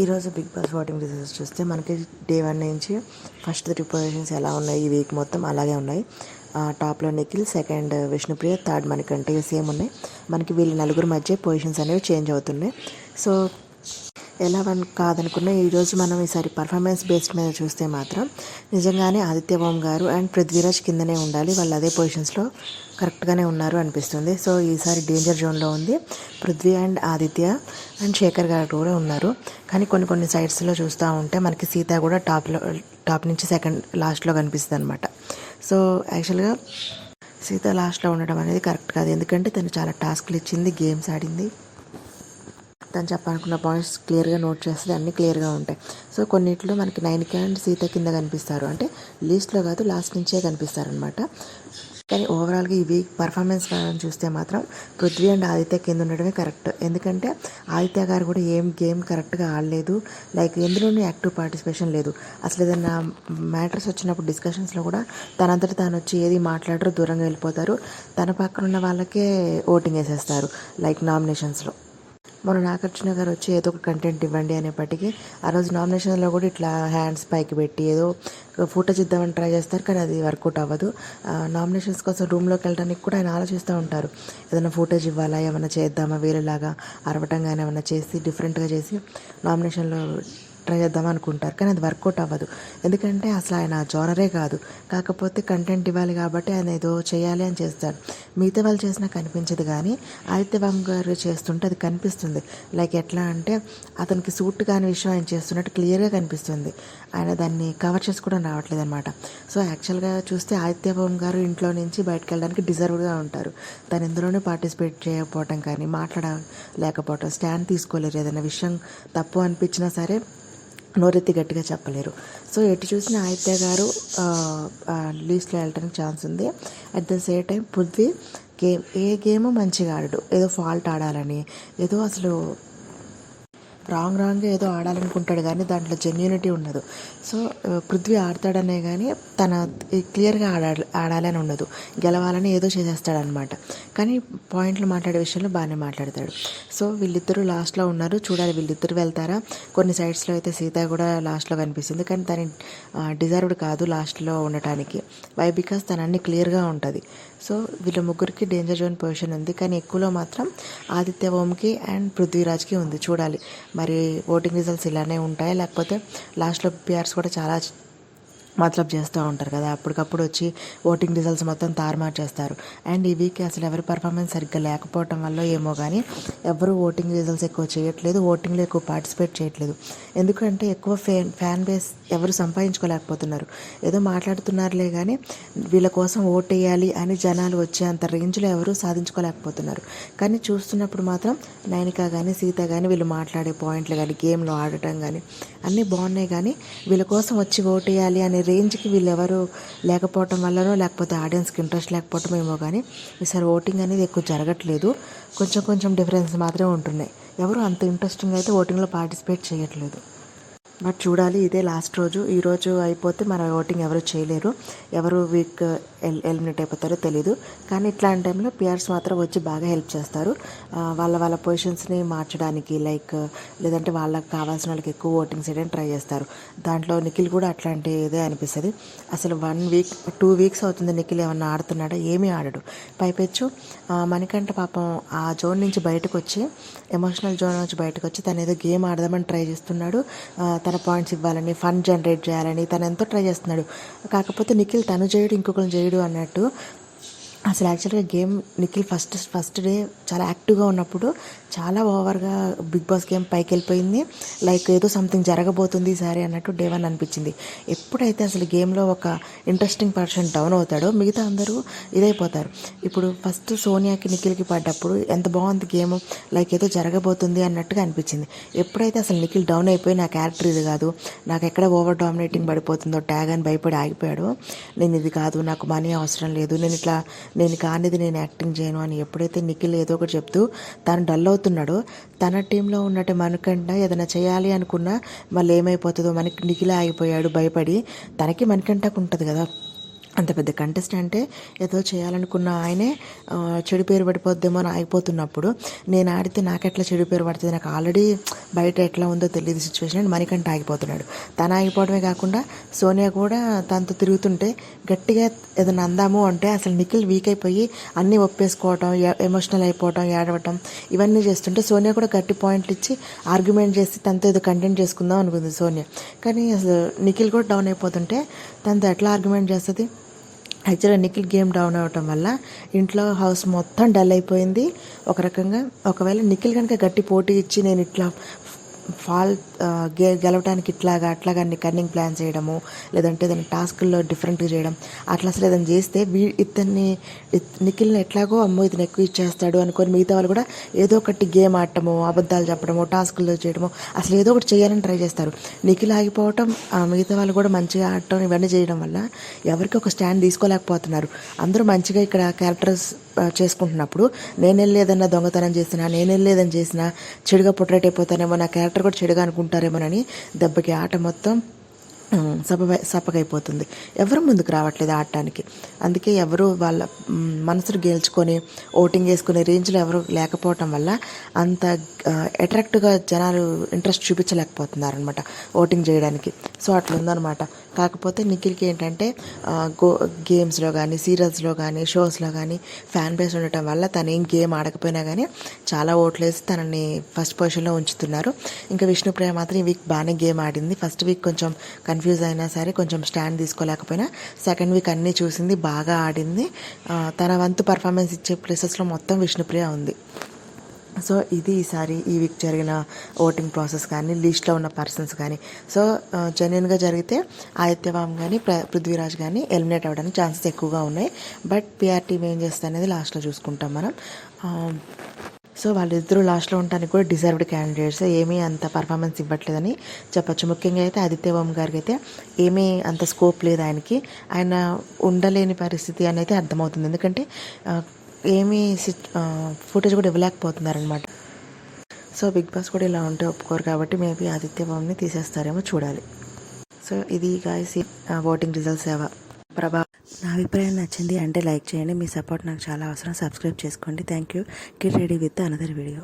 ఈరోజు big boss voting results చూస్తే మనకి డే వన్ నుంచి ఫస్ట్ త్రీ పొజిషన్స్ ఎలా ఉన్నాయి ఈ వీక్ మొత్తం అలాగే ఉన్నాయి. ఆ, టాప్లో నిఖిల్ సెకండ్ విష్ణుప్రియ థర్డ్ మనకంటే సేమ్ ఉన్నాయి. మనకి వీళ్ళ నలుగురు మధ్య పొజిషన్స్ అనేవి చేంజ్ అవుతున్నాయి. సో ఎలా వన్ కాదనుకున్నా ఈరోజు మనం ఈసారి పర్ఫార్మెన్స్ బేస్డ్ మీద చూస్తే మాత్రం నిజంగానే ఆదిత్య ఓం గారు అండ్ పృథ్వీరాజ్ కిందనే ఉండాలి. వాళ్ళు అదే పొజిషన్స్లో కరెక్ట్గానే ఉన్నారు అనిపిస్తుంది. సో ఈసారి డేంజర్ జోన్లో ఉంది. పృథ్వీ అండ్ ఆదిత్య అండ్ శేఖర్ గారు కూడా ఉన్నారు. కానీ కొన్ని కొన్ని సైడ్స్లో చూస్తూ ఉంటే మనకి సీత కూడా టాప్లో టాప్ నుంచి సెకండ్ లాస్ట్లో కనిపిస్తుంది అనమాట సో యాక్చువల్గా సీత లాస్ట్లో ఉండడం అనేది కరెక్ట్ కాదు. ఎందుకంటే తను చాలా టాస్క్లు ఇచ్చింది గేమ్స్ ఆడింది. తను చెప్పాలనుకున్న పాయింట్స్ క్లియర్గా నోట్ చేస్తే అన్నీ క్లియర్గా ఉంటాయి. సో కొన్నిట్లో మనకి నైన్ క్యాండ్ సీత కింద కనిపిస్తారు. అంటే లీస్ట్లో కాదు లాస్ట్ నుంచే కనిపిస్తారు అనమాట కానీ ఓవరాల్గా ఈ వీక్ పర్ఫార్మెన్స్ పరంగా చూస్తే మాత్రం పృథ్వీ అండ్ ఆదిత్య కింద ఉండడమే కరెక్ట్ ఎందుకంటే ఆదిత్య గారు కూడా ఏం గేమ్ కరెక్ట్గా ఆడలేదు. లైక్ ఎందులోనూ యాక్టివ్ పార్టిసిపేషన్ లేదు. అసలు ఏదైనా మ్యాటర్స్ వచ్చినప్పుడు డిస్కషన్స్లో కూడా తనంతట తాను వచ్చి ఏది మాట్లాడరు దూరంగా వెళ్ళిపోతారు. తన పక్కన ఉన్న వాళ్ళకే ఓటింగ్ వేసేస్తారు లైక్ నామినేషన్స్లో మన నాగార్జున గారు వచ్చి ఏదో ఒక కంటెంట్ ఇవ్వండి అనేప్పటికీ ఆ రోజు నామినేషన్లో కూడా ఇట్లా హ్యాండ్స్ పైకి పెట్టి ఏదో ఫోటో ఇద్దామని ట్రై చేస్తారు కానీ అది వర్కౌట్ అవ్వదు. నామినేషన్స్ కోసం రూమ్లోకి వెళ్ళడానికి కూడా ఆయన ఆలోచిస్తూ ఉంటారు. ఏదైనా ఫోటోజ్ ఇవ్వాలా ఏమైనా చేద్దామా వేరేలాగా అరవటంగా కానీ ఏమైనా చేసి డిఫరెంట్గా చేసి నామినేషన్లో ట్రై చేద్దాం అనుకుంటారు. కానీ అది వర్కౌట్ అవ్వదు. ఎందుకంటే అసలు ఆయన జోనరే కాదు. కాకపోతే కంటెంట్ ఇవ్వాలి కాబట్టి ఆయన ఏదో చేయాలి అని చేస్తాడు. మిగతా వాళ్ళు చేసినా కనిపించదు కానీ ఆదిత్య బాబు గారు చేస్తుంటే అది కనిపిస్తుంది. లైక్ ఎట్లా అంటే అతనికి సూట్ కాని విషయం ఆయన చేస్తున్నట్టు క్లియర్గా కనిపిస్తుంది. ఆయన దాన్ని కవర్ చేసుకోవడం రావట్లేదు అనమాట సో యాక్చువల్గా చూస్తే ఆదిత్య బాబు గారు ఇంట్లో నుంచి బయటకు వెళ్ళడానికి డిజర్వ్డ్గా ఉంటారు. తను ఇందులోనే పార్టిసిపేట్ చేయకపోవటం కానీ మాట్లాడలేకపోవటం స్టాండ్ తీసుకోలేరు. ఏదైనా విషయం తప్పు అనిపించినా సరే నోరెత్తి గట్టిగా చెప్పలేరు. సో ఎటు చూసిన ఆదిత్య గారు లీస్ట్లో వెళ్ళడానికి ఛాన్స్ ఉంది. At the same time Prithvi game A game మంచిగా ఆడడు? ఏదో ఫాల్ట్ ఆడాలని ఏదో అసలు రాంగ్ రాంగ్గా ఏదో ఆడాలనుకుంటాడు కానీ దాంట్లో జెన్యూనిటీ ఉండదు. సో పృథ్వీ ఆడతాడనే కానీ తన క్లియర్గా ఆడాలి ఆడాలని ఉండదు. గెలవాలని ఏదో చేసేస్తాడనమాట. కానీ పాయింట్లు మాట్లాడే విషయంలో బాగానే మాట్లాడతాడు. సో వీళ్ళిద్దరూ లాస్ట్లో ఉన్నారు. చూడాలి వీళ్ళిద్దరు వెళ్తారా? కొన్ని సైడ్స్లో అయితే సీత కూడా లాస్ట్లో కనిపిస్తుంది. కానీ తన డిజర్వ్డ్ కాదు లాస్ట్లో ఉండటానికి. వై? బికాస్ తను అన్ని క్లియర్గా ఉంటుంది. సో వీళ్ళ ముగ్గురికి డేంజర్ జోన్ పొజిషన్ ఉంది. కానీ ఎక్కువలో మాత్రం ఆదిత్య ఓంకి అండ్ పృథ్వీరాజ్కి ఉంది. చూడాలి. మరి ఓటింగ్ రిజల్ట్స్ ఇలానే ఉంటాయా? లేకపోతే లాస్ట్లో పిఆర్స్ కూడా చాలా మతలబ్ చేస్తూ ఉంటారు కదా. అప్పటికప్పుడు వచ్చి ఓటింగ్ రిజల్ట్స్ మొత్తం తారుమారు చేస్తారు. అండ్ ఈ వీక్ అసలు ఎవరి పర్ఫార్మెన్స్ సరిగ్గా లేకపోవటం వల్ల ఏమో కానీ ఎవరు ఓటింగ్ రిజల్ట్స్ ఎక్కువ చేయట్లేదు ఓటింగ్లో ఎక్కువ పార్టిసిపేట్ చేయట్లేదు. ఎందుకంటే ఎక్కువ ఫ్యాన్ ఫ్యాన్ బేస్ ఎవరు సంపాదించుకోలేకపోతున్నారు. ఏదో మాట్లాడుతున్నారులే కానీ వీళ్ళ కోసం ఓట్ వేయాలి అని జనాలు వచ్చేంత రేంజ్లో ఎవరు సాధించుకోలేకపోతున్నారు. కానీ చూస్తున్నప్పుడు మాత్రం నైనిక కానీ సీత కానీ వీళ్ళు మాట్లాడే పాయింట్లు కానీ గేమ్లో ఆడటం కానీ అన్నీ బాగున్నాయి కానీ వీళ్ళ కోసం వచ్చి ఓట్ వేయాలి అనే రేంజ్కి వీళ్ళు ఎవరు లేకపోవటం వల్లనో లేకపోతే ఆడియన్స్కి ఇంట్రెస్ట్ లేకపోవటం ఏమో కానీ ఈసారి ఓటింగ్ అనేది ఎక్కువ జరగట్లేదు. కొంచెం కొంచెం డిఫరెన్స్ మాత్రమే ఉంటున్నాయి. ఎవరు అంత ఇంట్రెస్టింగ్ అయితే ఓటింగ్లో పార్టిసిపేట్ చేయట్లేదు. బట్ చూడాలి ఇదే లాస్ట్ రోజు. ఈ రోజు అయిపోతే మన ఓటింగ్ ఎవరు చేయలేరు. ఎవరు వీక్ ఎల్ ఎలిమినేట్ అయిపోతారో తెలీదు. కానీ ఇట్లాంటి టైంలో పిఆర్స్ మాత్రం వచ్చి బాగా హెల్ప్ చేస్తారు. వాళ్ళ వాళ్ళ పొజిషన్స్ని మార్చడానికి లైక్ లేదంటే వాళ్ళకి కావాల్సిన వాళ్ళకి ఎక్కువ ఓటింగ్స్ వేయడానికి ట్రై చేస్తారు. దాంట్లో నిఖిల్ కూడా అట్లాంటి ఇదే అనిపిస్తుంది. అసలు వన్ వీక్ టూ వీక్స్ అవుతుంది నిఖిల్ ఏమన్నా ఆడుతున్నాడా? ఏమీ ఆడడు. పైపెచ్చు. ఆ, మణికంఠ పాపం ఆ జోన్ నుంచి బయటకు వచ్చి ఎమోషనల్ జోన్ నుంచి బయటకు వచ్చి తను ఏదో గేమ్ ఆడదామని ట్రై చేస్తున్నాడు. తన పాయింట్స్ ఇవ్వాలని ఫండ్ జనరేట్ చేయాలని తను ఎంతో ట్రై చేస్తున్నాడు. కాకపోతే నిఖిల్ తను చేయడు ఇంకొకరు చేయడు అన్నట్టు అసలు యాక్చువల్గా game Nikhil first first day చాలా యాక్టివ్గా ఉన్నప్పుడు చాలా ఓవర్గా బిగ్ బాస్ గేమ్ పైకి వెళ్ళిపోయింది. లైక్ ఏదో సంథింగ్ జరగబోతుంది సరే అన్నట్టు డే వన్ అనిపించింది. ఎప్పుడైతే అసలు గేమ్లో ఒక ఇంట్రెస్టింగ్ పర్సన్ డౌన్ అవుతాడో మిగతా అందరూ ఇదైపోతారు. ఇప్పుడు ఫస్ట్ సోనియాకి నిఖిల్కి పడ్డప్పుడు ఎంత బాగుంది గేమ్? లైక్ ఏదో జరగబోతుంది అన్నట్టుగా అనిపించింది. ఎప్పుడైతే అసలు నిఖిల్ డౌన్ అయిపోయి నా క్యారెక్టర్ ఇది కాదు నాకు ఎక్కడ ఓవర్ డామినేటింగ్ పడిపోతుందో ట్యాగ్ అని భయపడి ఆగిపోయాడు నేను ఇది కాదు నాకు మనీ అవసరం లేదు నేను ఇట్లా నేను కానిది నేను యాక్టింగ్ చేయను అని ఎప్పుడైతే నిఖిల్ ఏదో ఒకటి చెప్తూ తను డల్ అవుతున్నాడో తన టీంలో ఉన్నట్టు మనకంట ఏదైనా చేయాలి అనుకున్నా మళ్ళీ ఏమైపోతుందో మనకి నిఖిలే ఆగిపోయాడు భయపడి. తనకి మనకంటకు ఉంటుంది కదా. అంత పెద్ద కంటెస్ట్ అంటే ఏదో చేయాలనుకున్న ఆయనే చెడు పేరు పడిపోద్దేమో అని ఆగిపోతున్నప్పుడు నేను ఆడితే నాకెట్లా చెడు పేరు పడుతుంది? నాకు ఆల్రెడీ బయట ఎట్లా ఉందో తెలియదు సిచ్యువేషన్ అని మణికంఠ ఆగిపోతున్నాడు. తను ఆగిపోవడమే కాకుండా సోనియా కూడా తనతో తిరుగుతుంటే గట్టిగా ఏదైనా అందాము అంటే అసలు నిఖిల్ వీక్ అయిపోయి అన్నీ ఒప్పేసుకోవటం ఎమోషనల్ అయిపోవటం ఏడవటం ఇవన్నీ చేస్తుంటే సోనియా కూడా గట్టి పాయింట్లు ఇచ్చి ఆర్గ్యుమెంట్ చేసి తనతో ఏదో కంటెంట్ చేసుకుందాం అనుకుంది సోనియా. కానీ అసలు నిఖిల్ కూడా డౌన్ అయిపోతుంటే తనతో ఎట్లా ఆర్గ్యుమెంట్ చేస్తుంది? యాక్చువల్గా నిఖిల్ గేమ్ డౌన్ అవ్వటం వల్ల ఇంట్లో హౌస్ మొత్తం డల్ అయిపోయింది. ఒక రకంగా ఒకవేళ నిఖిల్ కనుక గట్టి పోటీ ఇచ్చి నేను ఇట్లా ఫాల్ గె గెలవడానికి ఇట్లాగా అట్లాగా అన్ని కన్నింగ్ ప్లాన్ చేయడము లేదంటే ఏదైనా టాస్క్లో డిఫరెంట్గా చేయడం అట్లా అసలు ఏదైనా చేస్తే వీ ఇతన్ని నిఖిల్ని ఎట్లాగో అమ్మో ఇతను ఎక్కువ ఇచ్చేస్తాడు అనుకొని మిగతా వాళ్ళు కూడా ఏదో ఒకటి గేమ్ ఆడటము అబద్ధాలు చెప్పడము టాస్కుల్లో చేయడము అసలు ఏదో ఒకటి చేయాలని ట్రై చేస్తారు. నిఖిల్ ఆగిపోవటం ఆ మిగతా వాళ్ళు కూడా మంచిగా ఆడటం ఇవన్నీ చేయడం వల్ల ఎవరికి ఒక స్టాండ్ తీసుకోలేకపోతున్నారు. అందరూ మంచిగా ఇక్కడ క్యారెక్టర్స్ చేసుకుంటున్నప్పుడు నేను వెళ్ళి దొంగతనం చేసినా నేను వెళ్ళి చేసినా చెడుగా పొట్రేట్ అయిపోతానేమో నా క్యారెక్టర్ కూడా చెడుగా అనుకుంటారేమోనని దెబ్బకి ఆట మొత్తం సప సపగైపోతుంది ఎవరు ముందుకు రావట్లేదు ఆడటానికి. అందుకే ఎవరు వాళ్ళ మనసును గెలుచుకొని ఓటింగ్ వేసుకునే రేంజ్లో ఎవరు లేకపోవటం వల్ల అంత అట్రాక్ట్గా జనాలు ఇంట్రెస్ట్ చూపించలేకపోతున్నారు అనమాట ఓటింగ్ చేయడానికి. సో అట్లా ఉందన్నమాట కాకపోతే నిఖిల్కి ఏంటంటే గో గేమ్స్లో కానీ సీరియల్స్లో కానీ షోస్లో కానీ ఫ్యాన్ బేస్ ఉండటం వల్ల తను ఏం గేమ్ ఆడకపోయినా కానీ చాలా ఓట్లు వేసి తనని ఫస్ట్ పొజిషన్లో ఉంచుతున్నారు. ఇంకా విష్ణుప్రియ మాత్రం ఈ వీక్ బాగానే గేమ్ ఆడింది. ఫస్ట్ వీక్ కొంచెం కన్ఫ్యూజ్ అయినా సరే కొంచెం స్టాండ్ తీసుకోలేకపోయినా సెకండ్ వీక్ అన్నీ చూసింది బాగా ఆడింది. తన వంతు పర్ఫార్మెన్స్ ఇచ్చే ప్లేసెస్లో మొత్తం విష్ణుప్రియ ఉంది. సో ఇది ఈసారి ఈ వీక్ జరిగిన ఓటింగ్ ప్రాసెస్ కానీ లిస్ట్లో ఉన్న పర్సన్స్ కానీ. సో జెన్యున్గా జరిగితే ఆదిత్యవామ్ కానీ ప్ర పృథ్వీరాజ్ కానీ ఎలిమినేట్ అవ్వడానికి ఛాన్సెస్ ఎక్కువగా ఉన్నాయి. బట్ పిఆర్ ఏం చేస్తా అనేది లాస్ట్లో చూసుకుంటాం మనం. సో వాళ్ళిద్దరూ లాస్ట్లో ఉండడానికి కూడా డిజర్వ్డ్ క్యాండిడేట్స్. ఏమీ అంత పర్ఫార్మెన్స్ ఇవ్వట్లేదని చెప్పచ్చు. ముఖ్యంగా అయితే ఆదిత్యవామ్ గారికి అయితే ఏమీ అంత స్కోప్ లేదు ఆయనకి. ఆయన ఉండలేని పరిస్థితి అనేది అర్థమవుతుంది. ఎందుకంటే ఏమీ ఫుటేజ్ కూడా ఇవ్వలేకపోతున్నారనమాట. సో బిగ్ బాస్ కూడా ఇలా ఉంటే ఒప్పుకోరు కాబట్టి మేబీ ఆదిత్య ఆదిత్యవామ్ని తీసేస్తారేమో చూడాలి. సో ఇది గాయస్ ఓటింగ్ రిజల్ట్స్ ఏవా. ప్రభా నా అభిప్రాయం నచ్చింది అంటే లైక్ చేయండి. మీ సపోర్ట్ నాకు చాలా అవసరం. సబ్స్క్రైబ్ చేసుకోండి. Thank you. Get ready with another video.